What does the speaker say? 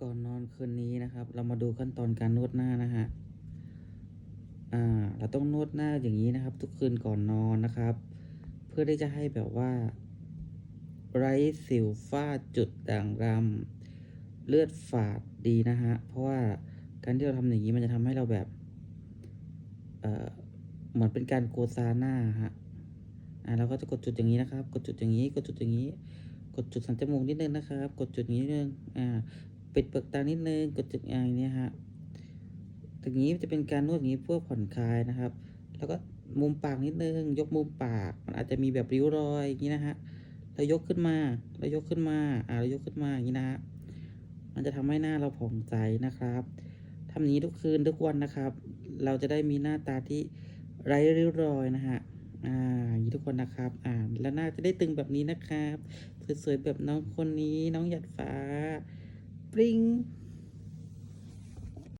ก่อนนอนคืนนี้นะครับ เรามาดูขั้นตอนการนวดหน้านะฮะอ่า เราต้องนวดหน้าอย่างนี้นะครับ ทุกคืนก่อนนอนนะครับ เพื่อที่จะให้แบบว่า ไร้สิวฝ้าจุดด่างดำเลือดฝาดดีนะฮะเพราะว่าการที่เราทำอย่างนี้มันจะทำให้เราแบบเอ่อเหมือนเป็นการโกซาหน้าฮะอ่าเราก็จะกดจุดอย่างนี้นะครับ กดจุดอย่างนี้ กดจุดอย่างนี้ กดจุดสันจมูกนิดนึงนะครับ กดจุดนี้นิดนึงอ่า ปิดเปลือกตานิดนึงกดจุดอย่างนี้ฮะตรงนี้จะเป็นการนวดอย่างนี้เพื่อผ่อนคลายนะครับ แล้วก็มุมปากนิดนึง ยกมุมปาก มันอาจจะมีแบบริ้วรอยอย่างนี้นะฮะแล้วยกขึ้นมาแล้วยกขึ้นมาอ่าแล้วยกขึ้นมาอย่างนี้นะฮะมันจะทำให้หน้าเราผ่องใสนะครับทำอย่านี้ทุกคืนทุกวันนะครับ เราจะได้มีหน้าตาที่ไร้ริ้วรอยนะฮะอ่าอย่างนี้ทุกคนนะครับ อ่าแล้วหน้าจะได้ตึงแบบนี้นะครับสวยๆแบบน้องคนนี้น้องหยัดฟ้า ปริ้ง